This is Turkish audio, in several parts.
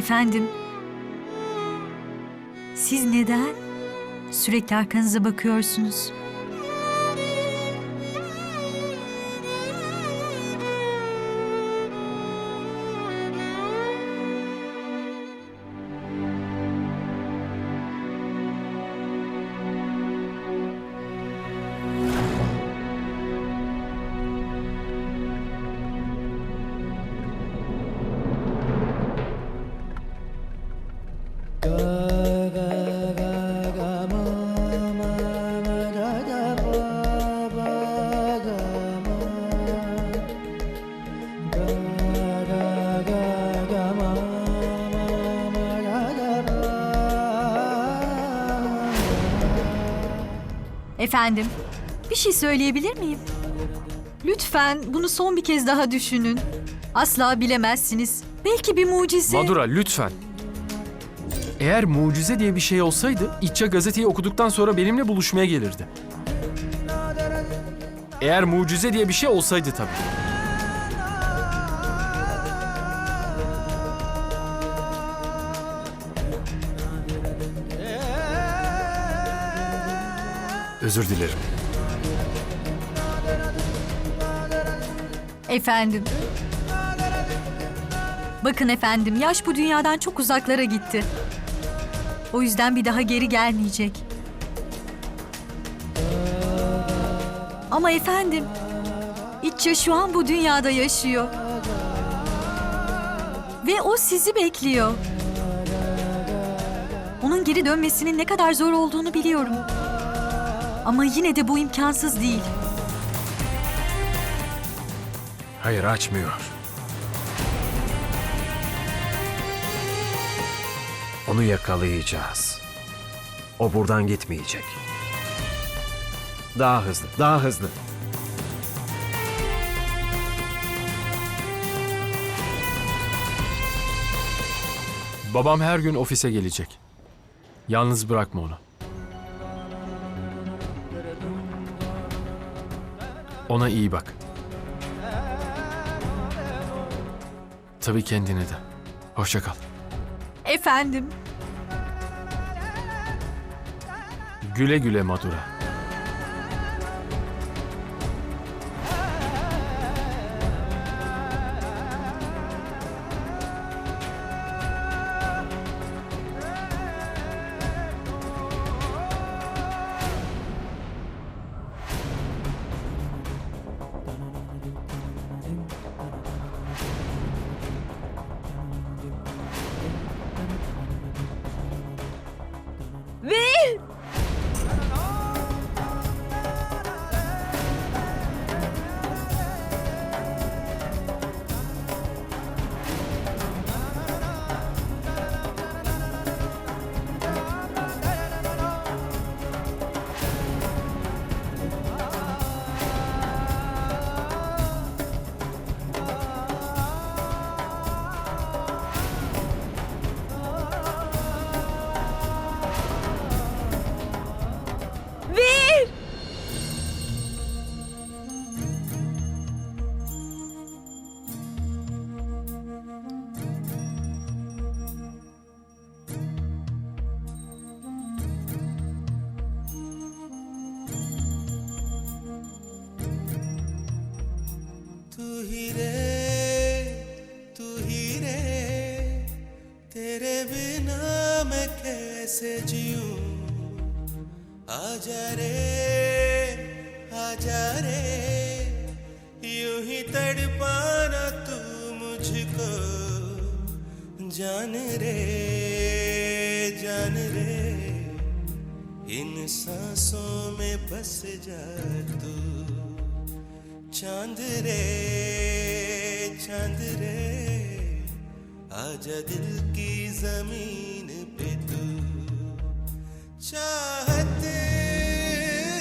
Efendim? Siz neden sürekli arkanıza bakıyorsunuz? Efendim, bir şey söyleyebilir miyim? Lütfen bunu son bir kez daha düşünün. Asla bilemezsiniz. Belki bir mucize. Madura lütfen. Eğer mucize diye bir şey olsaydı, İtça gazeteyi okuduktan sonra benimle buluşmaya gelirdi. Eğer mucize diye bir şey olsaydı tabii. Özür dilerim. Efendim. Bakın efendim, yaş bu dünyadan çok uzaklara gitti. O yüzden bir daha geri gelmeyecek. Ama efendim, İtça şu an bu dünyada yaşıyor. Ve o sizi bekliyor. Onun geri dönmesinin ne kadar zor olduğunu biliyorum. Ama yine de bu imkansız değil. Hayır açmıyor. Onu yakalayacağız. O buradan gitmeyecek. Daha hızlı, daha hızlı. Babam her gün ofise gelecek. Yalnız bırakma onu. Ona iyi bak. Tabii kendine de. Hoşça kal. Efendim, Güle güle Madura. जान रे जान रे, इन सांसों में बस जा तू। चाँद रे चाँद रे, आजा दिल की ज़मीन पे तू। चाहत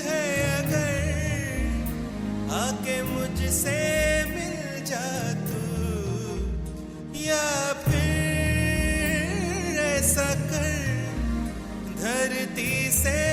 है अगर आके मुझसे say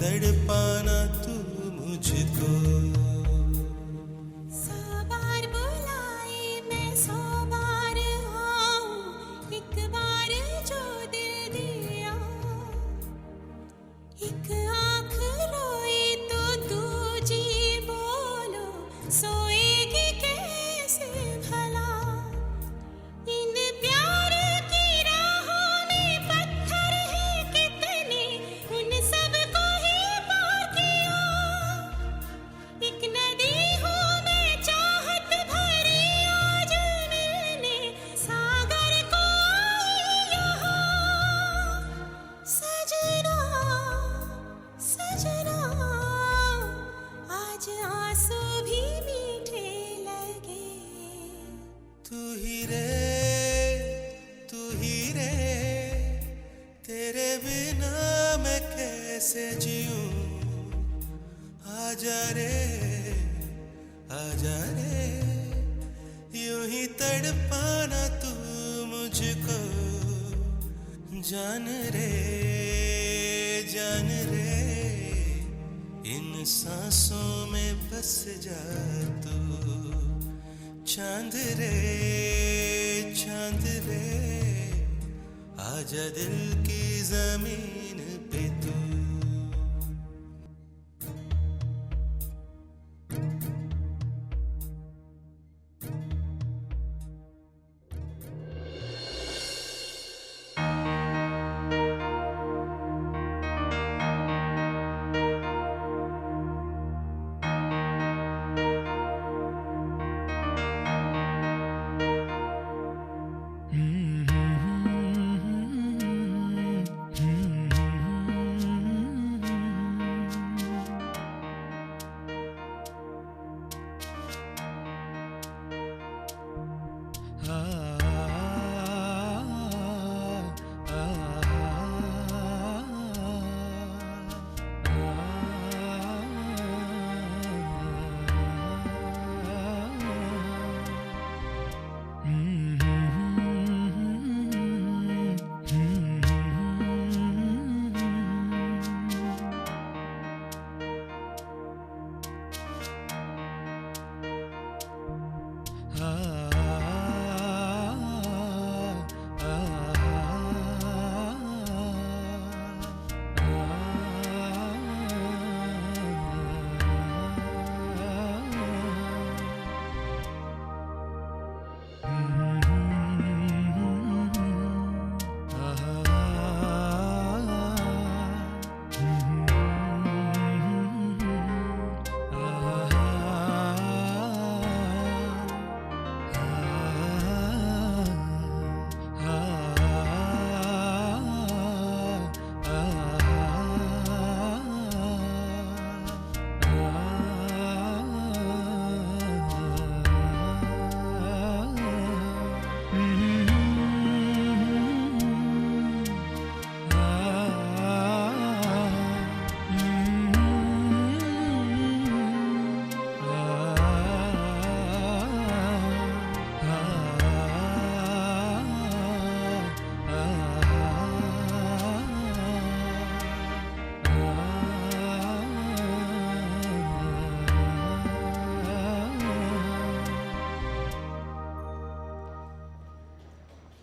तड़पा कैसे आ आजा रे आजा रे। यूँ ही तड़पाना तू मुझको। जान रे जान रे। इन सांसों में बस जा तू। चाँद रे चाँद रे। आजा दिल की ज़मीन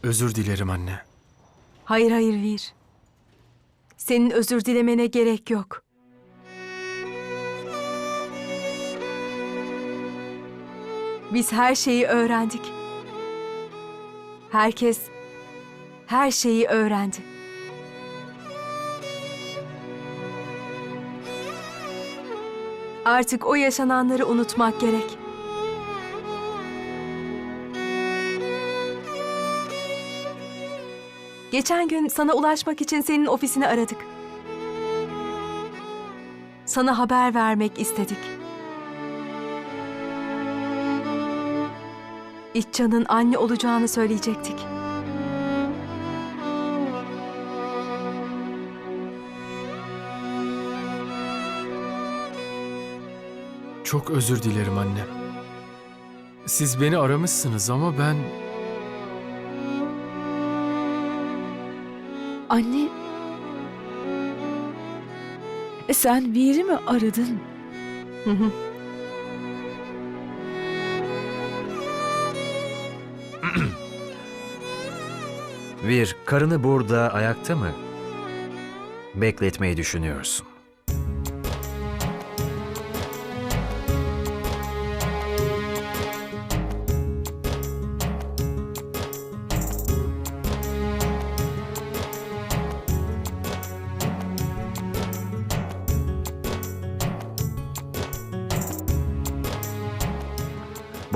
Özür dilerim anne. Hayır hayır Vir. Senin özür dilemene gerek yok. Biz her şeyi öğrendik. Herkes her şeyi öğrendi. Artık o yaşananları unutmak gerek. Geçen gün sana ulaşmak için senin ofisini aradık. Sana haber vermek istedik. İtcan'ın anne olacağını söyleyecektik. Çok özür dilerim anne. Siz beni aramışsınız ama ben... Anne. E sen Vir'i mi aradın? Hı hı. Vir, karını burada ayakta mı? Bekletmeyi düşünüyorsun.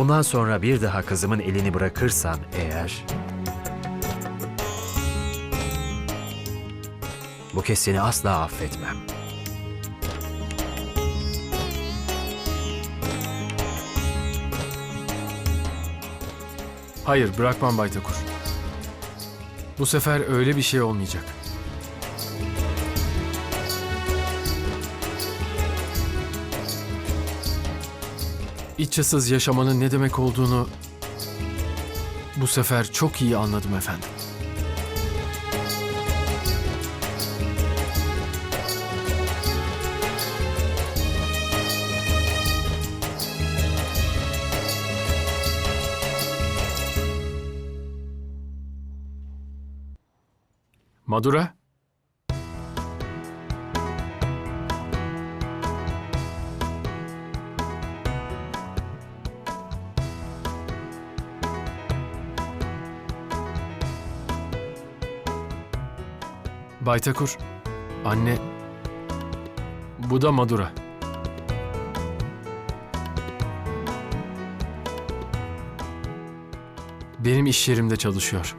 Bundan sonra bir daha kızımın elini bırakırsan eğer... Bu kez seni asla affetmem. Hayır bırakmam Bay Takur. Bu sefer öyle bir şey olmayacak. İççasız yaşamanın ne demek olduğunu bu sefer çok iyi anladım efendim. Madura? Baytakur, anne, bu da Madura. Benim iş yerimde çalışıyor.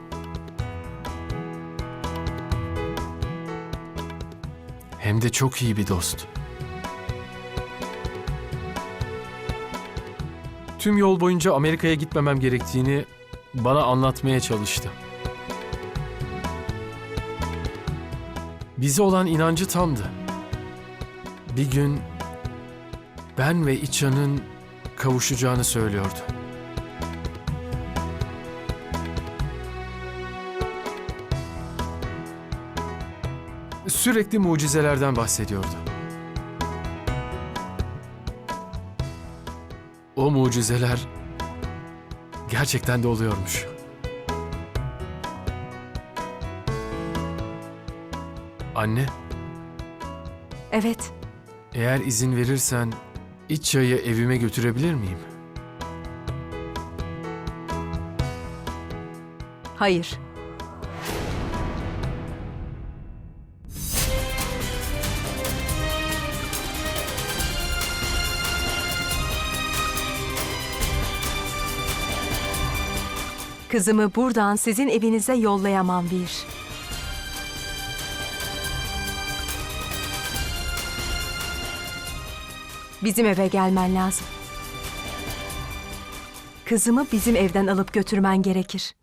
Hem de çok iyi bir dost. Tüm yol boyunca Amerika'ya gitmemem gerektiğini bana anlatmaya çalıştı. Bize olan inancı tamdı. Bir gün ben ve İçan'ın kavuşacağını söylüyordu. Sürekli mucizelerden bahsediyordu. O mucizeler gerçekten de oluyormuş. Anne, Evet, eğer izin verirsen iç çayı evime götürebilir miyim? hayır. Kızımı buradan sizin evinize yollayamam bir. Bizim eve gelmen lazım. Kızımı bizim evden alıp götürmen gerekir.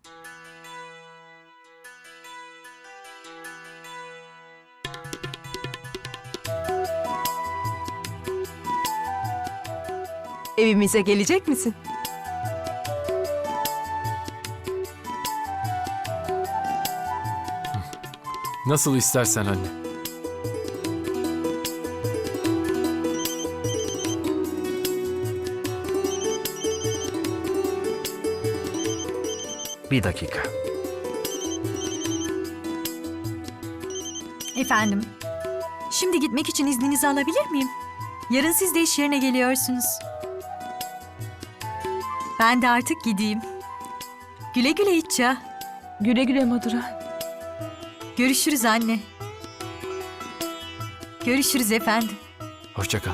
Evimize gelecek misin? Nasıl istersen anne. Bir dakika. Efendim. Şimdi gitmek için izninizi alabilir miyim? Yarın siz de iş yerine geliyorsunuz. Ben de artık gideyim. Güle güle İtça. Güle güle Madura. Görüşürüz anne. Görüşürüz efendim. Hoşça kal.